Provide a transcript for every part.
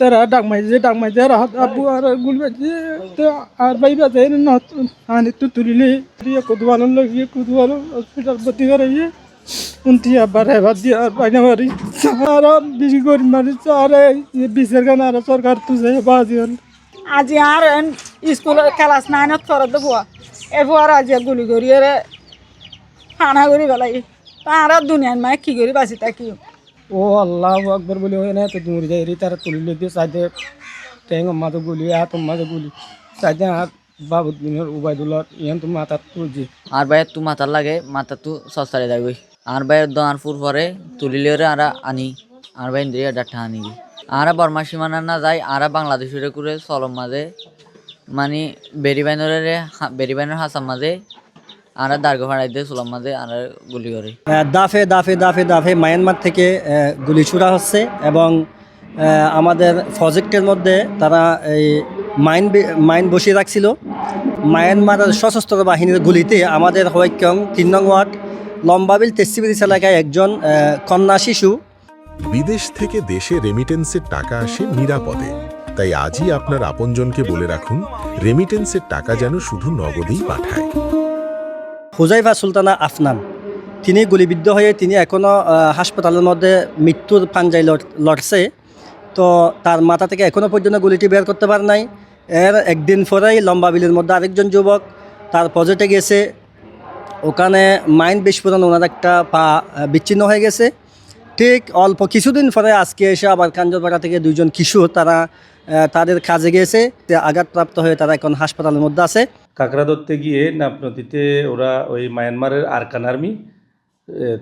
তারা ডাক মাইছে ডাক মাইছে, আর হাত আবু আর গুল বাজছে তো আর ভাই বাজে নত আনি তো তুলিলে দিয়ে কত ভালো লাগিয়ে কত ভালো হসপিটাল ভর্তি করাইয়ে, উনতি আবার এবার দিয়ে আর বাইনা মারি। আর বেশি গরিব মানুষ আর বিশের গান আর সরকার তুঝে বাজি হল। আজি আর স্কুল ক্লাস নাইনত ফরত দেবো। এরপর আজি গুলি করি এরে, হানা করি গলাই। তারা দুনিয়ার মায়ে কি করি বাঁচি থাকি ও আল্লাহ আকবর বলে হয় না তো দূর যাই রে, তারা তুলিলে দিয়ে সাইডে ট্যাং মাঝে গুলি, হাত মাঝে গুলি সাইডে হাত বাবুদ্দিনের উবায়দুল্লাহ ইহান তো মাথা তুলছি। আর বাইর তু মাথার লাগে, মাথা তু সস্তারে যাবই আর বাইর দোয়ার ফুর পরে তুলিলে ওরে আরা আনি, আর বাইর দিয়ে ডাঠা আনি। আরা বর্মা সীমানা না যাই আরা বাংলাদেশের করে চলম মাঝে মানে বেরি বাইনের বেরি বাইনের হাসার মাঝে আরা দার্ঘ ফাড়াই দিয়ে চলম মাঝে আর গুলি করে। দাফে দাফে দাফে দাফে মায়ানমার থেকে গুলি ছোড়া হচ্ছে এবং আমাদের প্রজেক্টের মধ্যে তারা এই মাইন মাইন বসিয়ে রাখছিল। মায়ানমারের সশস্ত্র বাহিনীর গুলিতে আমাদের হইকং তিন নং ওয়ার্ড লম্বাবিল তেসিবিরিস এলাকায় একজন কন্যা শিশু। বিদেশ থেকে দেশে রেমিটেন্সের টাকা আসে নিরাপদে। তাই আজই আপনার আপনজনকে বলে রাখুন রেমিটেন্সের টাকা যেন শুধু নগদেই পাঠায়। হুজাইফা সুলতানা আফনান। তিনি গুলিবিদ্ধ হয়ে তিনি এখনও হাসপাতালের মধ্যে মৃত্যুর পাঞ্জায় লড়- লড়ছে। তো তার মাথা থেকে এখনও পর্যন্ত গুলিটি বের করতে পার নাই। এর একদিন পরেই লম্বা বিলের মধ্যে আরেকজন যুবক তার পজেটে গেছে। ওখানে মাইন্ড বিস্ফোরণ, ওনার একটা পা বিচ্ছিন্ন হয়ে গেছে। ঠিক অল্প কিছুদিন পরে আজকে এসে আবার কাঞ্জরপাড়া থেকে দুইজন কিশোর তারা তাদের কাজে গিয়েছে। আঘাতপ্রাপ্ত হয়ে তারা এখন হাসপাতালের মধ্যে আছে। কাঁকড়া ধরতে গিয়ে নাপ নদীতে ওরা ওই মায়ানমারের আরকান আর্মি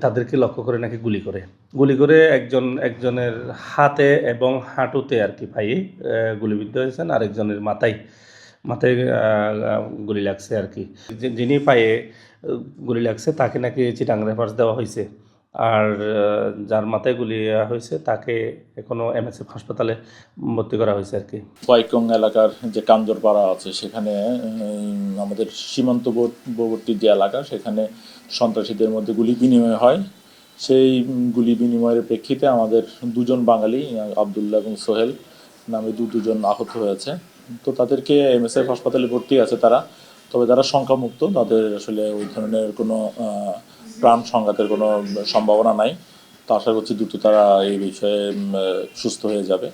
তাদেরকে লক্ষ্য করে নাকি গুলি করে। গুলি করে একজন, একজনের হাতে এবং হাঁটুতে আর কি পায়ে গুলিবিদ্ধ হয়েছেন। আরেকজনের মাথায় মাথায় গুলি লাগছে আর কি। যিনি পায়ে গুলি লাগছে, তাকে নাকি চিটাং রেফার্স দেওয়া হয়েছে। আর যার মাথায় গুলি হয়েছে তাকে এখনও এমএসএফ হাসপাতালে ভর্তি করা হয়েছে আর কি। কয়েকং এলাকার যে কাঞ্জরপাড়া আছে, সেখানে আমাদের সীমান্তবর্তী যে এলাকা, সেখানে সন্ত্রাসীদের মধ্যে গুলি বিনিময় হয়। সেই গুলি বিনিময়ের প্রেক্ষিতে আমাদের দুজন বাঙালি, আবদুল্লাহ এবং সোহেল নামে দু, দুজন আহত হয়েছে। তো তাদেরকে এমএসএফ হাসপাতালে ভর্তি আছে তারা। তবে তারা সংখ্যামুক্ত, তাদের আসলে ওই ধরনের কোনো প্রাণ সংঘাতের কোনো সম্ভাবনা নাই। তো আশা করছি দ্রুত তারা এই বিষয়ে সুস্থ হয়ে যাবে।